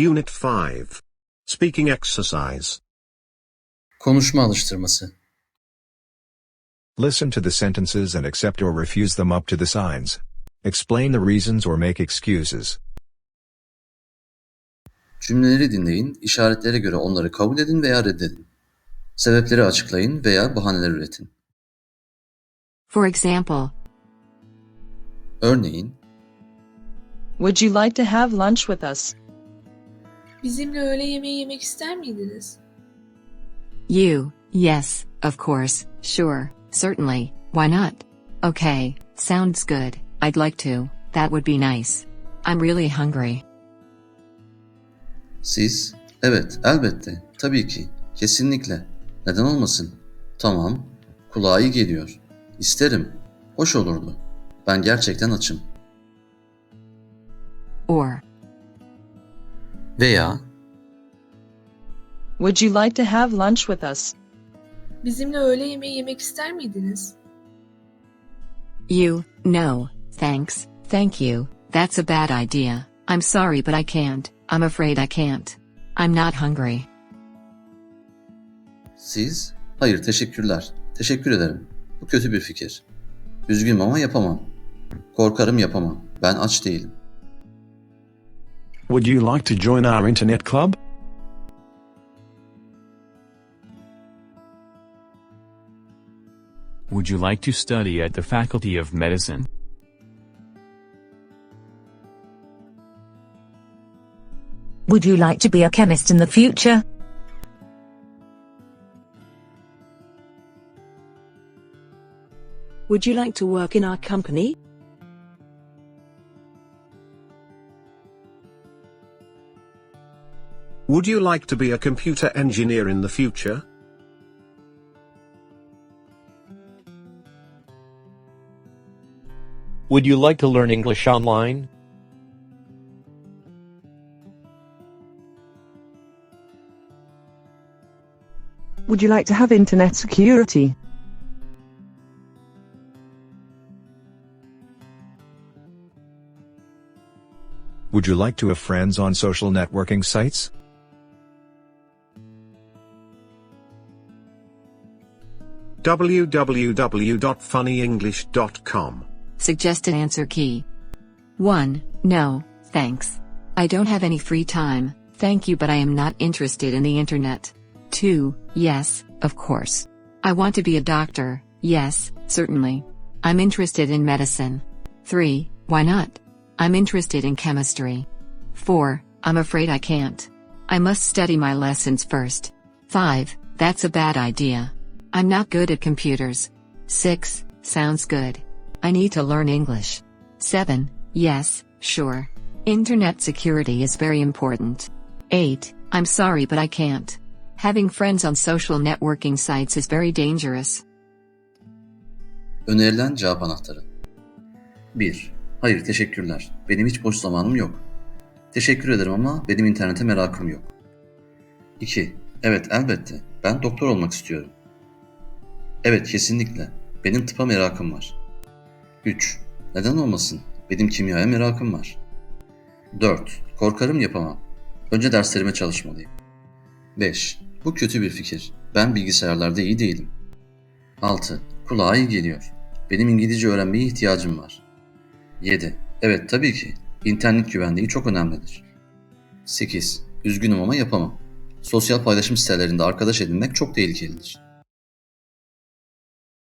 Unit 5. Speaking exercise. Konuşma alıştırması. Listen to the sentences and accept or refuse them up to the signs. Explain the reasons or make excuses. Cümleleri dinleyin, işaretlere göre onları kabul edin veya reddedin. Sebepleri açıklayın veya bahaneler üretin. For example, Örneğin, Would you like to have lunch with us? Bizimle öğle yemeği yemek ister miydiniz? you, yes, of course, sure, certainly, why not? Okay, sounds good, I'd like to, that would be nice. I'm really hungry. siz, evet, elbette, tabii ki, kesinlikle, neden olmasın? Tamam, kulağa iyi geliyor. İsterim, hoş olurdu. Ben gerçekten açım. Or, Veya, Would you like to have lunch with us? Bizimle öğle yemeği yemek ister miydiniz? you, no, thanks, thank you, that's a bad idea, I'm sorry but I can't, I'm afraid I can't. I'm not hungry. siz, hayır teşekkürler, teşekkür ederim. Bu kötü bir fikir. Üzgünüm ama yapamam. Korkarım yapamam. Ben aç değilim. Would you like to join our internet club? Would you like to study at the Faculty of Medicine? Would you like to be a chemist in the future? Would you like to work in our company? Would you like to be a computer engineer in the future? Would you like to learn English online? Would you like to have internet security? Would you like to have friends on social networking sites? www.funnyenglish.com. Suggested answer key. 1. No, thanks. I don't have any free time, thank you but I am not interested in the internet. 2. Yes, of course. I want to be a doctor, yes, certainly. I'm interested in medicine. 3. Why not? I'm interested in chemistry. 4. I'm afraid I can't. I must study my lessons first. 5. That's a bad idea. I'm not good at computers. 6. Sounds good. I need to learn English. 7. Yes, sure. Internet security is very important. 8. I'm sorry but I can't. Having friends on social networking sites is very dangerous. Önerilen cevap anahtarı. 1. Hayır teşekkürler. Benim hiç boş zamanım yok. Teşekkür ederim ama benim internete merakım yok. 2. Evet elbette. Ben doktor olmak istiyorum. Evet kesinlikle. Benim tıpa merakım var. 3. Neden olmasın? Benim kimyaya merakım var. 4. Korkarım yapamam. Önce derslerime çalışmalıyım. 5. Bu kötü bir fikir. Ben bilgisayarlarda iyi değilim. 6. Kulağa iyi geliyor. Benim İngilizce öğrenmeye ihtiyacım var. 7. Evet tabii ki. İnternet güvenliği çok önemlidir. 8. Üzgünüm ama yapamam. Sosyal paylaşım sitelerinde arkadaş edinmek çok tehlikelidir.